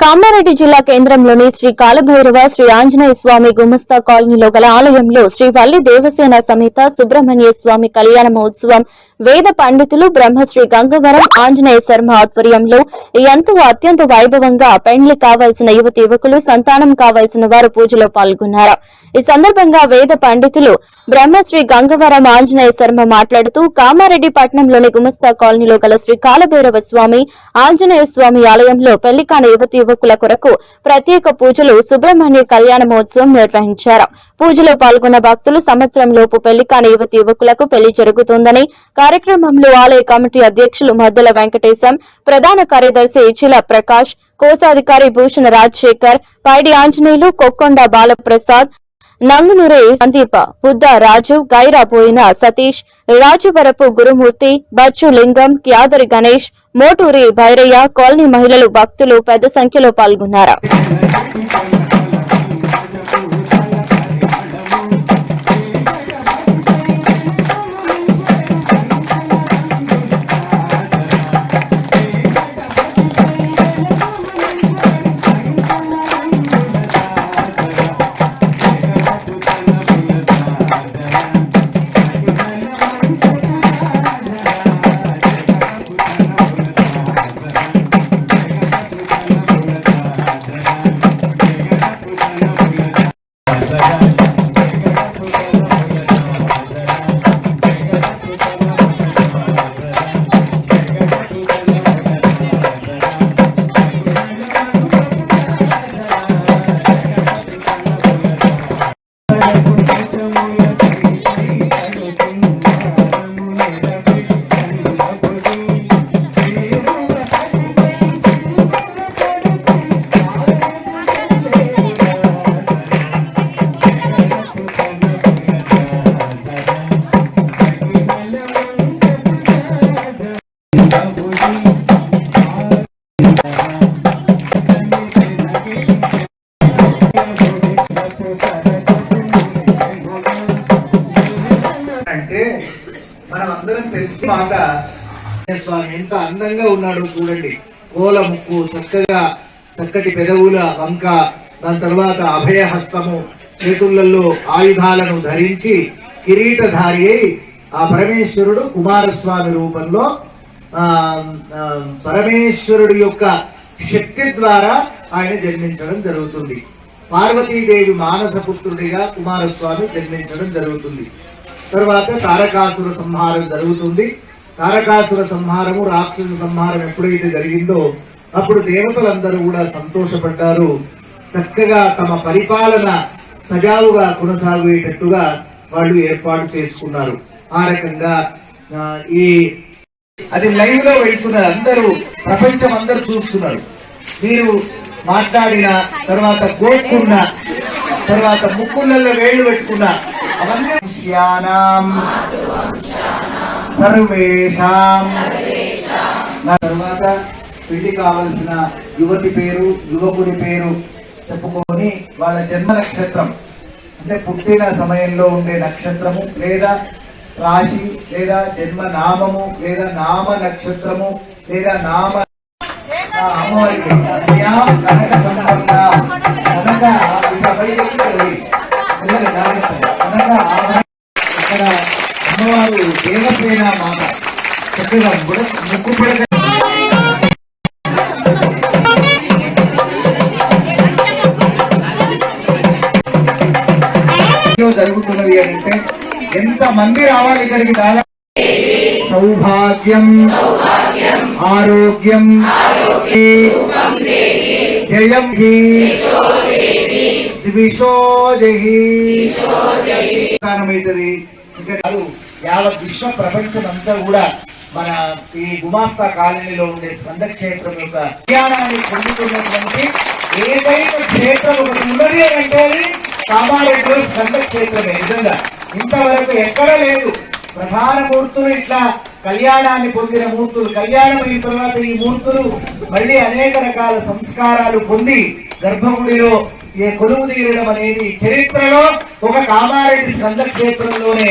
కామారెడ్డి జిల్లా కేంద్రంలోని శ్రీ కాలభైరవ శ్రీ ఆంజనేయ స్వామి గుమస్తా కాలనీలో గల ఆలయంలో శ్రీ వల్లి దేవసేన సమేత సుబ్రహ్మణ్య స్వామి కళ్యాణ మహోత్సవం వేద పండితులు బ్రహ్మశ్రీ గంగవరం ఆంజనేయ శర్మ ఆధ్వర్యంలో ఎంతో అత్యంత వైభవంగా పెండ్లి కావాల్సిన యువతి యువకులు సంతానం కావాల్సిన వారు పూజలో పాల్గొన్నారు. ఈ సందర్భంగా వేద పండితులు బ్రహ్మశ్రీ గంగవరం ఆంజనేయ శర్మ మాట్లాడుతూ కామారెడ్డి పట్టణంలోని గుమస్తా కాలనీలో గల శ్రీ కాలభైరవ స్వామి ఆంజనేయ స్వామి ఆలయంలో పెళ్ళి కాని యువతి సేవకుల కొరకు ప్రత్యేక పూజలు సుబ్రహ్మణ్య కళ్యాణ మహోత్సవం నిర్వహించారు. పూజలో పాల్గొన్న భక్తులు సంవత్సరం లోపు పెళ్ళి కాని యువతి యువకులకు పెళ్ళి జరుగుతుందని కార్యక్రమంలో ఆలయ కమిటీ అధ్యక్షులు మద్దల వెంకటేశం ప్రధాన కార్యదర్శి చిల ప్రకాష్ కోశాధికారి భూషణ రాజశేఖర్ పైడి ఆంజనేయులు కొక్కొండ బాలప్రసాద్ నంగునూరే సందీప బుద్ధ రాజు గైరా పోయిన సతీష్ రాజువరపు గురుమూర్తి బచ్చు లింగం క్యాదరి గణేష్ మోటూరి భైరయ్య కాలనీ మహిళలు భక్తులు పెద్ద సంఖ్యలో పాల్గొన్నారు. మాట స్వామి ఎంత అందంగా ఉన్నాడు చూడండి. కోల ముక్కు చక్కగా చక్కటి పెదవుల వంక దాని తర్వాత అభయ హస్తము చేతులలో ఆయుధాలను ధరించి కిరీటధారి అయి ఆ పరమేశ్వరుడు కుమారస్వామి రూపంలో ఆ పరమేశ్వరుడు యొక్క శక్తి ద్వారా ఆయన జన్మించడం జరుగుతుంది. పార్వతీదేవి మానస పుత్రుడిగా కుమారస్వామి జన్మించడం జరుగుతుంది. తర్వాత తారకాసుర సంహారం జరుగుతుంది. తారకాసుర సంహారము రాక్షస సంహారం ఎప్పుడైతే జరిగిందో అప్పుడు దేవతలందరూ కూడా సంతోషపడ్డారు. చక్కగా తమ పరిపాలన సజావుగా కొనసాగేటట్టుగా వాళ్ళు ఏర్పాటు చేసుకున్నారు. ఆ రకంగా ఆ, ఈ అది లైవ్లో వెళ్తున్నారు అందరూ ప్రపంచం అందరూ చూస్తున్నారు. మీరు మాట్లాడిన తర్వాత గోక్కున్న తర్వాత ముక్కులలో వేళ్ళు పెట్టుకున్న అవన్నీ సర్వేషాం నా తర్వాత పెళ్ళి కావలసిన యువతి పేరు యువకుడి పేరు చెప్పుకొని వాళ్ళ జన్మ నక్షత్రం అంటే పుట్టిన సమయంలో ఉండే నక్షత్రము లేదా రాశి లేదా జన్మ నామము లేదా నామ నక్షత్రము లేదా నామ అమ్మవారికి అన్యా కనక సంపన్న కనక బయటికి ఇక్కడ అమ్మవారు దేవసేన మాత. చక్కగా ముక్కు పడక జరుగుతున్నది అని అంటే ఎంత మంది రావాలి ఇక్కడికి దాదాపు? సౌభాగ్యం. ఆరోగ్యం. జయం. హి కాదు యావత్ విశ్వ ప్రపంచం అంతా కూడా మన ఈ గుమాస్తా కాలనీలో ఉండే స్కంద క్షేత్రం యొక్క జ్ఞానాన్ని పొందుతున్నటువంటి ఏకైక క్షేత్రం ఒకటి ఉన్నది అంటే అది కామారెడ్డిలో స్కంద క్షేత్రమే నిజంగా. ఇంతవరకు ఎక్కడ లేదు. ప్రధాన మూర్తులు ఇట్లా కళ్యాణాన్ని పొందిన మూర్తులు. కళ్యాణం అయిన తర్వాత ఈ మూర్తులు మళ్ళీ అనేక రకాల సంస్కారాలు పొంది గర్భగుడిలో ఏ కొలువు తీరడం అనేది చరిత్రలో ఒక కామారెడ్డి స్కంద క్షేత్రంలోనే